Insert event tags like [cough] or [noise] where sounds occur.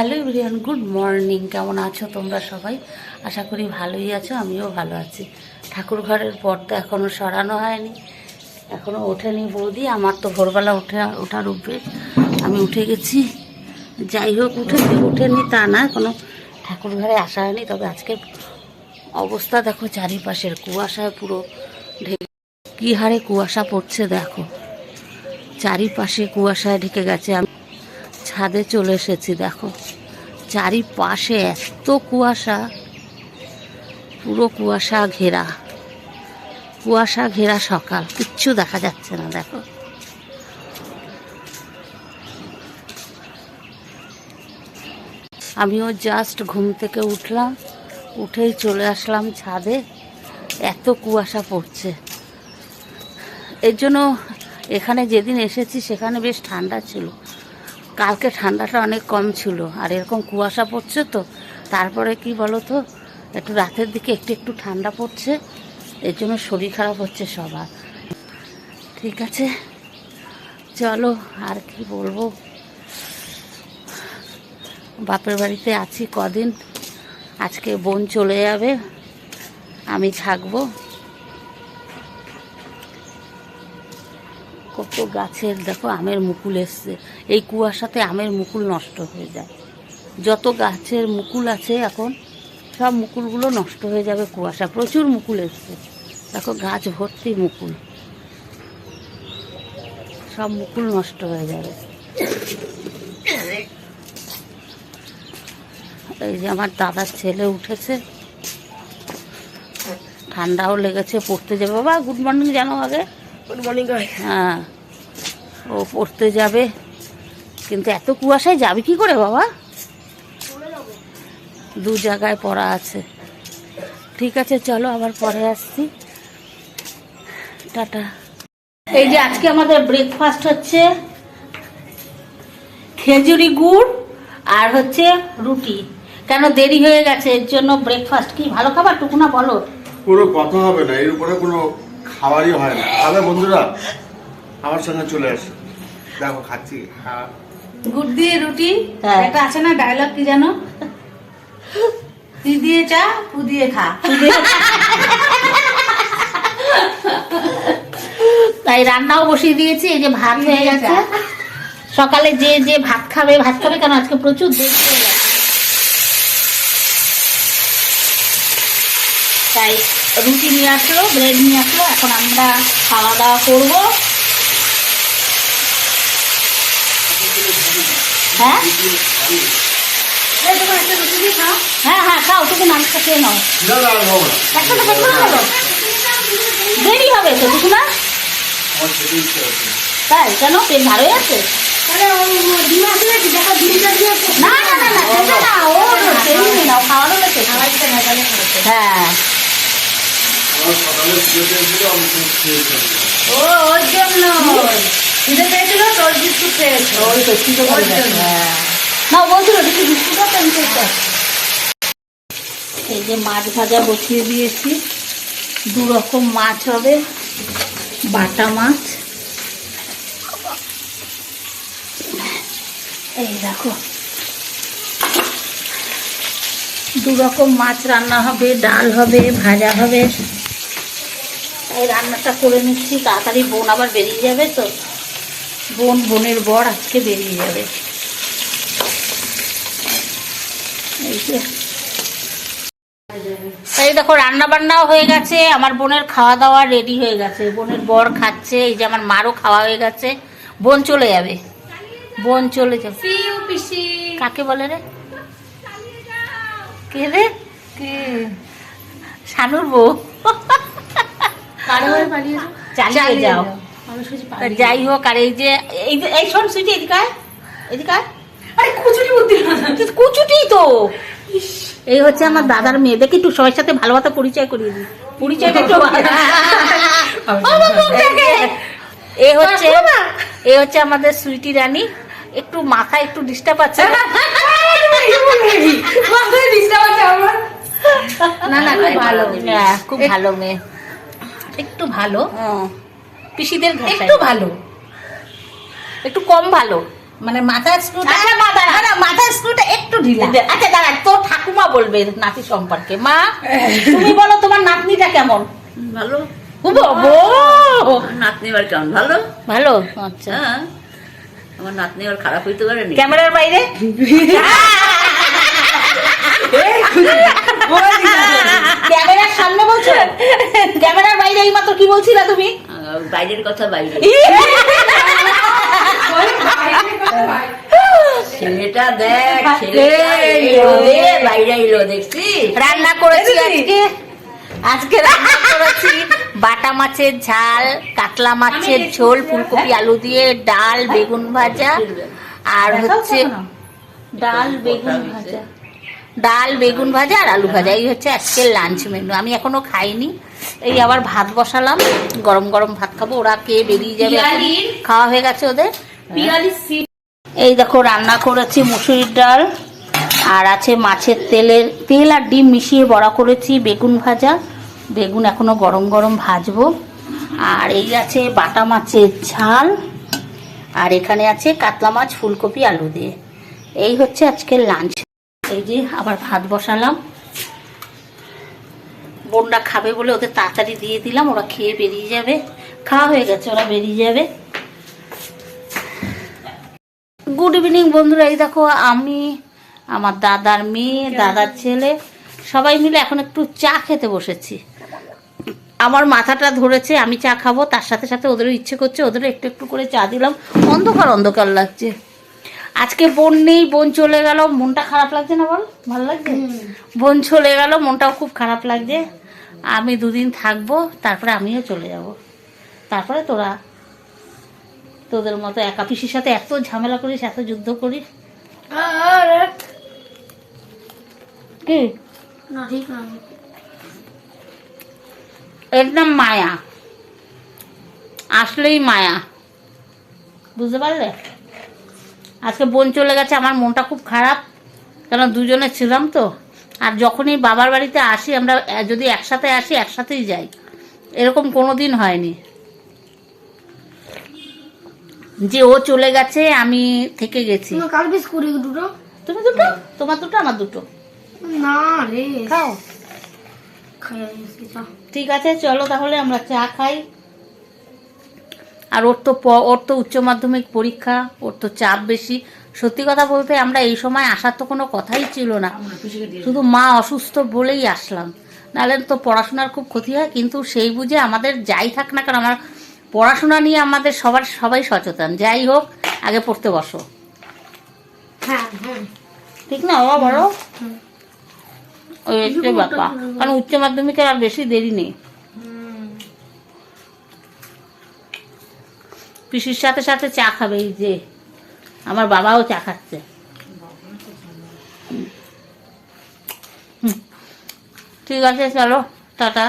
Hello everyone, good morning. কেমন আছো তোমরা সবাই? আশা করি ভালোই আছো, আমিও ভালো আছি। ঠাকুর ঘরের পর্দা এখনও সরানো হয়নি এখনও ওঠেনি বৌদি। আমার তো ভোরবেলা উঠে, ওঠার অভ্যেস। আমি উঠে গেছি। যাই হোক, উঠেছি উঠেনি তা না, কোনো ঠাকুর ঘরে আসা হয়নি। তবে আজকে অবস্থা দেখো, চারিপাশের কুয়াশায় পুরো ঢেকে কী হারে কুয়াশা পড়ছে দেখো। চারিপাশে কুয়াশায় ঢেকে গেছে। আমি ছাদে চলে এসেছি, দেখো। চারিপাশে এত কুয়াশা। পুরো কুয়াশা ঘেরা। কুয়াশা ঘেরা সকাল, কিচ্ছু দেখা যাচ্ছে না, দেখো। আমিও জাস্ট ঘুম থেকে উঠলাম, উঠেই চলে আসলাম ছাদে। এত কুয়াশা পড়ছে। এর জন্য এখানে যেদিন এসেছি, সেখানে বেশ ঠান্ডা ছিল। কালকে ঠান্ডাটা অনেক কম ছিল, আর এরকম কুয়াশা পড়ছে তো, তারপরে কি বলো তো একটু রাতের দিকে একটু একটু ঠান্ডা পড়ছে, এর জন্য শরীর খারাপ হচ্ছে সবার। ঠিক আছে, চলো আর কি বলব। বাপের বাড়িতে আছি কদিন, আজকে বোন চলে যাবে, আমি থাকব। কত গাছের, দেখো, আমের মুকুল এসছে। এই কুয়াশাতে আমের মুকুল নষ্ট হয়ে যায়। যত গাছের মুকুল আছে এখন, সব মুকুলগুলো নষ্ট হয়ে যাবে কুয়াশা। প্রচুর মুকুল এসছে। দেখো, গাছ ভর্তি মুকুল। সব মুকুল নষ্ট হয়ে যাবে। এই যে আমার দাদার ছেলে উঠেছে। ঠান্ডাও লেগেছে, পড়তে যাবে। বাবা গুড মর্নিং জানো আগে। হ্যাঁ ও পড়তে যাবে। কিন্তু এত কুয়াশায় যাবে কি করে বাবা? দু জায়গায় পড়া আছে। ঠিক আছে চলো আবার পরে আসছি। টাটা। এই যে আজকে আমাদের ব্রেকফাস্ট হচ্ছে খেজুরি গুড় আর হচ্ছে রুটি। কেন দেরি হয়ে গেছে? এর জন্য ব্রেকফাস্ট কি ভালো খাবার? টুকুনা বলো। কোনো কথা হবে না। এর উপরে কোনো খাবারই হয় না। তাহলে বন্ধুরা আমার সঙ্গে চলে আসে। দেখো খাচ্ছি। হ্যাঁ গুড় দিয়ে রুটি হ্যাঁ। একটা আছে না ডায়লগ কি জানো? তুই দিয়ে চা পু দিয়ে খা। তাই রান্নাও বসিয়ে দিয়েছি এই যে ভাত হয়ে গেছে। সকালে যে যে ভাত খাবে ভাত খাবে কেন? আজকে প্রচুর দেরি হয়ে গেছে। তাই রুটি নিয়ে আসলো ব্রেড নিয়ে আসলো, এখন আমরা খাওয়া দাওয়া করব। হ্যাঁ? হ্যাঁ হ্যাঁ খাও, তুমি নামটা খেয়ে নাও। দেরি হবে তো, কিছু না? তাই, কেন? পেট ভালো আছে? না না না না খাওয়ানো হ্যাঁ আমার সকালে খিদে পেয়েছিল আমি তো খেয়েছিলাম ওর জন্য ওই আমি এই যে মাছ ভাজা বসিয়ে দিয়েছি দু রকম মাছ হবে বাটা মাছ এই দেখো দু রকম মাছ রান্না হবে, ডাল হবে, ভাজা হবে। এই রান্নাটা করে নিচ্ছি তাড়াতাড়ি বোন আবার বেরিয়ে যাবে তো। বোন বোনের বর আজকে বেরিয়ে যাবে। এই যে। এই দেখো রান্না বান্নাও হয়ে গেছে আমার বোনের খাওয়া দাওয়া রেডি হয়ে গেছে। বোনের বর খাচ্ছে এই যে আমার মারও খাওয়া হয়ে গেছে। বোন চলে যাবে। বোন চলে যাবে। কাকে বলে রে? কে রে? কি? শানুর বউ। [laughs] চালিয়ে যাও। যাই হোক আর এই যে এই শোন সুইটি এদিকে এদিকে। আরে বুদ্ধি কুচুটি তো এই হচ্ছে আমার দাদার মেয়ে। দেখি একটু সবার সাথে ভালো মতো পরিচয় করিয়ে দিই। পরিচয়টা একটু এ হচ্ছে এ হচ্ছে আমাদের সুইটি রানী। একটু মাথায় একটু ডিস্টার্ব আছে না? না খুব ভালো। হ্যাঁ, খুব ভালো মেয়ে। একটু ভালো। পিসিদের। একটু ভালো। একটু কম ভালো। মানে মাথার স্ক্রুটা আচ্ছা, মাথা- না না মাথার স্ক্রুটা একটু ঢিলা। আচ্ছা দাঁড়া তোর ঠাকুমা বলবে নাতি সম্পর্কে। মা তুমি বলো তোমার নাতনিটা কেমন? ভালো! নাতনি কেমন? ভালো? ভালো? আচ্ছা। হ্যাঁ। আমার নাতনি এবার খারাপ হইতে ক্যামেরার বাইরে? [laughs] ক্যামেরার সামনে বলছো? ক্যামেরার বাইরে এই মাত্র কি বলছিলা তুমি? বাইরের কথা বাইরে। ছেলেটা দেখ বাইরে এলো দেখছিস রান্না করেছি আজকে। আজকে রান্না করেছি বাটা মাছের ঝাল কাতলা মাছের ঝোল ফুলকপি আলু দিয়ে ডাল বেগুন ভাজা। আর হচ্ছে ডাল বেগুন ভাজা। ডাল বেগুন ভাজা আর আলু ভাজা। এই হচ্ছে আজকের লাঞ্চ মেনু আমি এখনও খাইনি। এই আবার ভাত বসালাম। গরম গরম ভাত খাব। ওরা কে বেরিয়ে যাবে। খাওয়া হয়ে গেছে ওদের। এই দেখো রান্না করেছি মুসুরির ডাল। আর আছে মাছের তেলের তেল আর ডিম মিশিয়ে বড়া করেছি বেগুন ভাজা। বেগুন এখনও গরম গরম ভাজবো। আর এই আছে বাটা মাছের ঝাল। আর এখানে আছে কাতলা মাছ ফুলকপি আলু দিয়ে। এই হচ্ছে আজকের লাঞ্চ এই যে আবার ভাত বসালাম। বোনরা খাবে বলে ওদের তাড়াতাড়ি দিয়ে দিলাম ওরা খেয়ে বেরিয়ে যাবে। খাওয়া হয়ে গেছে ওরা বেরিয়ে যাবে। গুড ইভিনিং বন্ধুরা এই দেখো আমি আমার দাদার মেয়ে দাদার ছেলে সবাই মিলে এখন একটু চা খেতে বসেছি। আমার মাথাটা ধরেছে আমি চা খাব তার সাথে সাথে ওদেরও ইচ্ছে করছে ওদেরও একটু একটু করে চা দিলাম। অন্ধকার অন্ধকার লাগছে। আজকে বোন নেই বোন চলে গেল। মনটা খারাপ লাগছে না বল? ভালো লাগছে? বোন চলে গেল মনটাও খুব খারাপ লাগছে। আমি দুদিন থাকব তারপরে আমিও চলে যাব। তারপরে তোরা তোদের মতো একা পিসির সাথে এত ঝামেলা করিস এত যুদ্ধ করিস। কি? এর নাম মায়া। আসলেই মায়া। বুঝতে পারলে? আজকে বোন চলে গেছে আমার মনটা খুব খারাপ। কেন দুজনে ছিলাম তো। আর যখনই বাবার বাড়িতে আসি আমরা যদি একসাথে আসি একসাথেই যাই। এরকম কোনো দিন হয়নি। যে ও চলে গেছে আমি থেকে গেছি। দুটো? তুমি দুটো? তোমার দুটো আমার দুটো। না রে। খাও। ঠিক আছে চলো তাহলে আমরা চা খাই। আর ওর তো ওর তো উচ্চ মাধ্যমিক পরীক্ষা ওর তো চাপ বেশি। সত্যি কথা বলতে আমরা এই সময় আসার তো কোনো কথাই ছিল না। শুধু মা অসুস্থ বলেই আসলাম। নাহলে তো পড়াশোনার খুব ক্ষতি হয় কিন্তু সেই বুঝে আমাদের যাই থাক না কারণ আমার পড়াশোনা নিয়ে আমাদের সবার সবাই সচেতন। যাই হোক আগে পড়তে বসো। হ্যাঁ হ্যাঁ। ঠিক না বাবা বলো ওই ব্যাপার কারণ উচ্চ মাধ্যমিকের আর বেশি দেরি নেই। পিসির সাথে সাথে চা খাবে, এই যে আমার বাবাও চা খাচ্ছে। ঠিক আছে, চলো, টাটা।